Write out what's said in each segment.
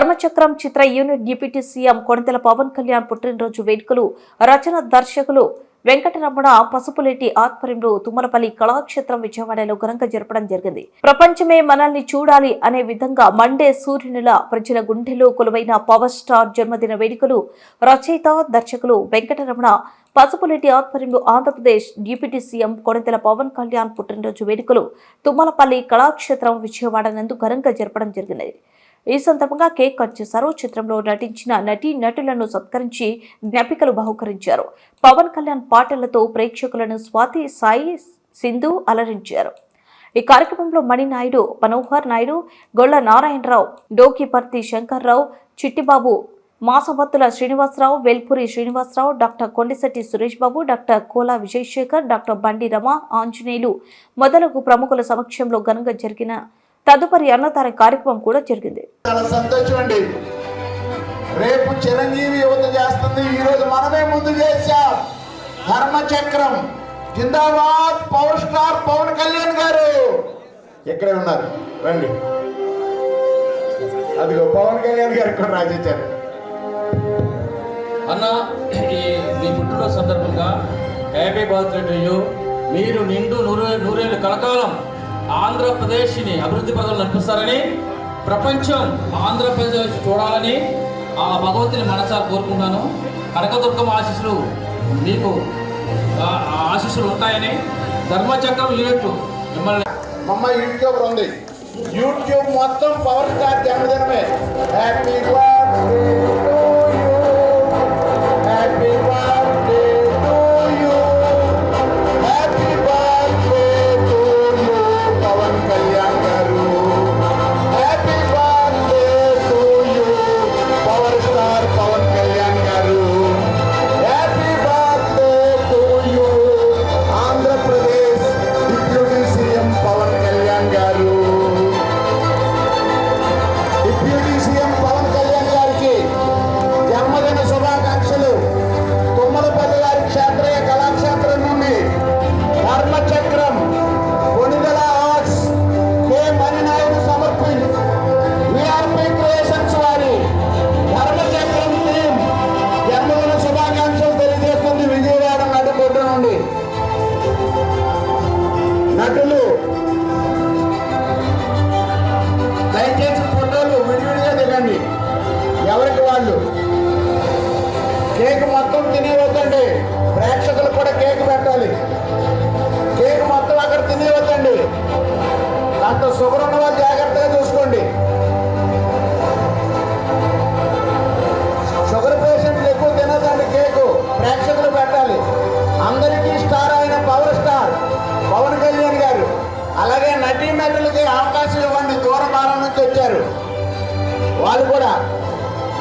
ధర్మచక్రం చిత్ర unit deputy CM Konidela Pawan Kalyan పుట్టినరోజు వేడుకలు రచన దర్శకులు వెంకటరమణ పసుపులేటి ఆధ్వర్యంలో తుమ్మలపల్లి కళాక్షేత్రం విజయవాడలో ఘనంగా జరపడం జరిగింది. ప్రపంచమే మనల్ని చూడాలి అనే విధంగా మండే సూర్యునిలా ప్రజల గుండెలో కొలువైన పవర్ స్టార్ జన్మదిన వేడుకలు రచయిత దర్శకులు వెంకటరమణ పసుపులేటి ఆధ్వర్యంలో ఆంధ్రప్రదేశ్ డిప్యూటీ సీఎం కొణితెల పవన్ కళ్యాణ్ పుట్టినరోజు వేడుకలు తుమ్మలపల్లి కళాక్షేత్రం విజయవాడ నందు ఘనంగా జరపడం జరిగింది. ఈ సందర్భంగా కేక్ కట్ చేశారు చిత్రంలో నటించిన నటీ నటులను సత్కరించి జ్ఞాపికలు బహుకరించారు. పవన్ కళ్యాణ్ పాటలతో ప్రేక్షకులను స్వాతి సాయి సింధు అలరించారు. ఈ కార్యక్రమంలో Maninaidu Manohar Naidu Golla Narayanarao Dokiparthi Sankararao Chittibabu Masabhathula Srinivasarao Velpuri Srinivasarao doctor Kondisetti Suresh Babu doctor Kola Vijayasekhar doctor Bandi Rama Anjaneyulu మొదలగు ప్రముఖుల సమక్షంలో ఘనంగా జరిగిన తదుపరి అన్నదాన కార్యక్రమం కూడా జరిగింది. చాలా సంతోషం అండి. రేపు చిరంజీవి యువత చేస్తుంది. ఈ రోజు మనమే ముందు చేశాం. ధర్మచక్రం. జిందాబాద్ పవర్ స్టార్ పవన్ కళ్యాణ్ గారు. ఇక్కడే ఉన్నారు. రండి. అదిగో పవన్ కళ్యాణ్ గారికి కూడా రాసిచ్చారు అన్న ఈ మీ పుట్టినరోజు సందర్భంగా హ్యాపీ బర్త్డే టు యూ. మీరు నిండు నూరు నూరేళ్ళు కలకాలం. ఆంధ్రప్రదేశ్ని అభివృద్ధి పదవులు నడిపిస్తారని ప్రపంచం ఆంధ్రప్రదేశ్ చూడాలని ఆ భగవంతుని మనసారి కోరుకుంటున్నాను కనకదుర్గం ఆశీస్సులు మీకు ఆ ఆశీస్సులు ఉంటాయని ధర్మచక్రం యూనిట్ మిమ్మల్ని మమ్మ యూట్యూబ్ ఉంది. యూట్యూబ్ మొత్తం పవర్ స్టార్ జన్మదినమే. హ్యాపీ బర్త్డే కేక్ మొత్తం తినేవద్దండి ప్రేక్షకులు కూడా కేక్ పెట్టాలి. కేక్ మొత్తం అక్కడ తినేవద్దండి అంత షుగర్ ఉన్న వాళ్ళు జాగ్రత్తగా చూసుకోండి. షుగర్ పేషెంట్లు ఎక్కువ తినదండి కేకు. ప్రేక్షకులు పెట్టాలి. అందరికీ స్టార్ అయిన పవర్ స్టార్ పవన్ కళ్యాణ్ గారు. అలాగే నటీ నటులకి అవకాశం ఇవ్వండి. దూర భారం నుంచి వచ్చారు. వాళ్ళు కూడా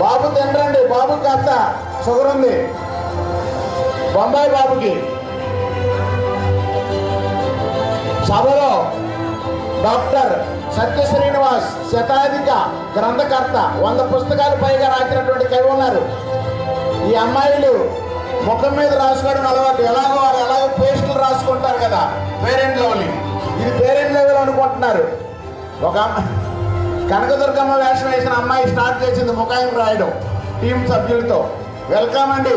బాబు తినరండి. బాబు కాస్త షుగర్ ఉంది బొంబాయి బాబుకి. సభలో డాక్టర్ సత్య శ్రీనివాస్ శతాధిక గ్రంథకర్త వంద పుస్తకాలు పైగా రాసినటువంటి కవి ఉన్నారు. ఈ అమ్మాయిలు ముఖం మీద రాసుకోవడం అలవాటు ఎలాగో వారు ఎలాగో పేస్టులు రాసుకుంటారు కదా పేరెంట్ లెవెల్. ఇది పేరెంట్ లెవెల్ అనుకుంటున్నారు. ఒక కనకదుర్గమ్మ వేషం వేసిన అమ్మాయి స్టార్ట్ చేసింది ముఖాయం రాయడం టీం సభ్యులతో. వెల్కమ్ అండి.